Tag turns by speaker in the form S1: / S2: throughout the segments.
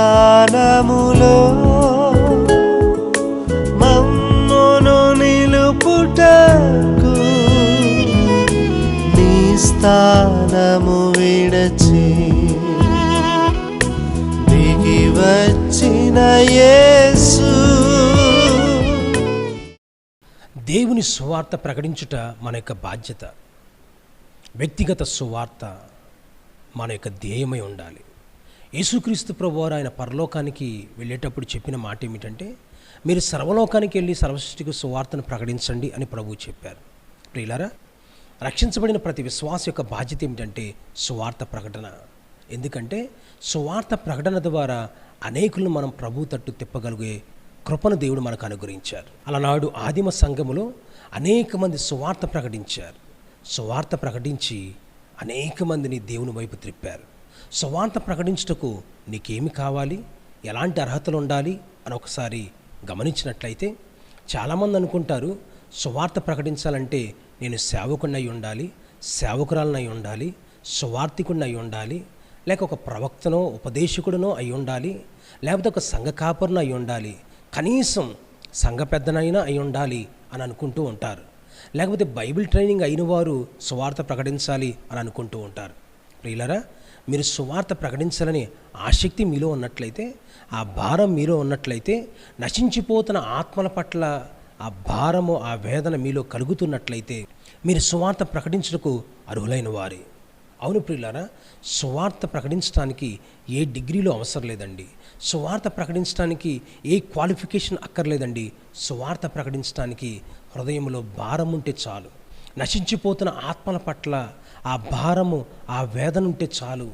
S1: స్థానములో మమ్మును నిలుపుటకు నీ స్థానము విడచి దిగి వచ్చిన యేసు.
S2: దేవుని సువార్త ప్రకటించుట మన యొక్క బాధ్యత. వ్యక్తిగత సువార్త మన యొక్క ధ్యేయమై ఉండాలి. యేసుక్రీస్తు ప్రభువారు ఆయన పరలోకానికి వెళ్ళేటప్పుడు చెప్పిన మాట ఏమిటంటే మీరు సర్వలోకానికి వెళ్ళి సర్వసృష్టికి సువార్తను ప్రకటించండి అని ప్రభువు చెప్పారు. ప్రియులారా రక్షించబడిన ప్రతి విశ్వాస యొక్క బాధ్యత ఏమిటంటే సువార్త ప్రకటన. ఎందుకంటే సువార్త ప్రకటన ద్వారా అనేకులను మనం ప్రభు తట్టు తిప్పగలిగే కృపను దేవుడు మనకు అనుగ్రహించారు. అలనాడు ఆదిమ సంఘములో అనేక మంది సువార్త ప్రకటించారు. సువార్త ప్రకటించి అనేక మందిని దేవుని వైపు త్రిప్పారు సువార్త ప్రకటించుటకు నీకేమి కావాలి? ఎలాంటి అర్హతలు ఉండాలి అని ఒకసారి గమనించినట్లయితే చాలామంది అనుకుంటారు సువార్త ప్రకటించాలంటే నేను సేవకుడిని ఉండాలి సేవకురాలనై ఉండాలి సువార్థికుడిని అయి ఉండాలి లేక ఒక ప్రవక్తనో ఉపదేశకుడినో అయి ఉండాలి లేకపోతే ఒక సంఘ కాపరునో అయి ఉండాలి కనీసం సంఘ పెద్దనైనా అయి ఉండాలి అని అనుకుంటూ ఉంటారు. లేకపోతే బైబిల్ ట్రైనింగ్ అయిన వారు సువార్త ప్రకటించాలి అని అనుకుంటూ ఉంటారు. ప్రియులరా మీరు సువార్త ప్రకటించాలని ఆసక్తి మీలో ఉన్నట్లయితే ఆ భారం మీలో ఉన్నట్లయితే నశించిపోతున్న ఆత్మల పట్ల ఆ భారము ఆ వేదన మీలో కలుగుతున్నట్లయితే మీరు సువార్త ప్రకటించుటకు అర్హులైన వారే. అవును ప్రియులారా సువార్త ప్రకటించడానికి ఏ డిగ్రీలో అవసరం లేదండి. సువార్త ప్రకటించడానికి ఏ క్వాలిఫికేషన్ అక్కర్లేదండి. సువార్త ప్రకటించడానికి హృదయంలో భారం ఉంటే చాలు. నశించిపోతున్న ఆత్మల పట్ల ఆ భారము ఆ వేదన ఉంటే చాలు.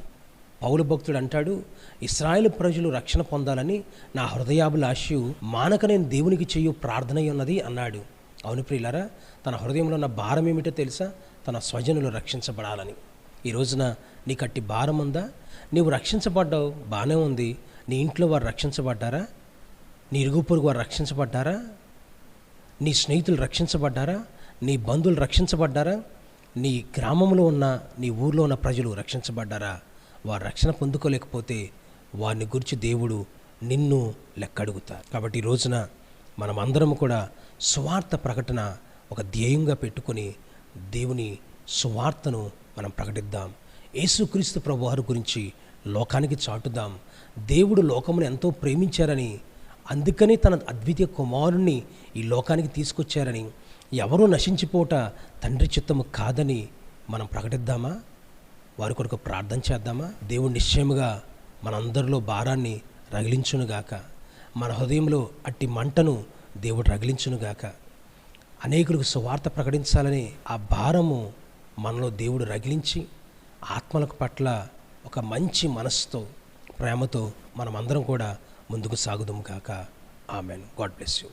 S2: పౌలు భక్తుడు అంటాడు ఇస్రాయేల్ ప్రజలు రక్షణ పొందాలని నా హృదయాభిలాషయు మానక నేను దేవునికి చేయు ప్రార్థన ఉన్నది అన్నాడు. అవును ప్రియులారా తన హృదయంలో ఉన్న భారం ఏమిటో తెలుసా? తన స్వజనులు రక్షించబడాలని. ఈ రోజున నీ కట్టి భారం ఉందా? నీవు రక్షించబడ్డావు బాగానే ఉంది. నీ ఇంట్లో వారు రక్షించబడ్డారా? నీ ఇరుగు పొరుగు వారు రక్షించబడ్డారా? నీ స్నేహితులు రక్షించబడ్డారా? నీ బంధువులు రక్షించబడ్డారా? నీ గ్రామంలో ఉన్న నీ ఊర్లో ఉన్న ప్రజలు రక్షించబడ్డారా? వారు రక్షణ పొందుకోలేకపోతే వారిని గురించి దేవుడు నిన్ను లెక్కడుగుతారు కాబట్టి ఈ రోజున మనమందరం కూడా సువార్త ప్రకటన ఒక ధ్యేయంగా పెట్టుకొని దేవుని సువార్తను మనం ప్రకటిద్దాం. యేసుక్రీస్తు ప్రభువారు గురించి లోకానికి చాటుదాం. దేవుడు లోకమును ఎంతో ప్రేమించారని అందుకని తన అద్వితీయ కుమారుణ్ణి ఈ లోకానికి తీసుకొచ్చారని ఎవరూ నశించిపోట తండ్రి చిత్తము కాదని మనం ప్రకటిద్దామా? వారి కొరకు ప్రార్థన చేద్దామా? దేవుడు నిశ్చయముగా మనందరిలో భారాన్ని రగిలించునుగాక. మన హృదయంలో అట్టి మంటను దేవుడు రగిలించునుగాక. అనేకులకు సువార్త ప్రకటించాలని ఆ భారము మనలో దేవుడు రగిలించి ఆత్మలకు పట్ల ఒక మంచి మనస్సుతో ప్రేమతో మనమందరం కూడా ముందుకు సాగుదాం కాక ఆమెన్. God bless you.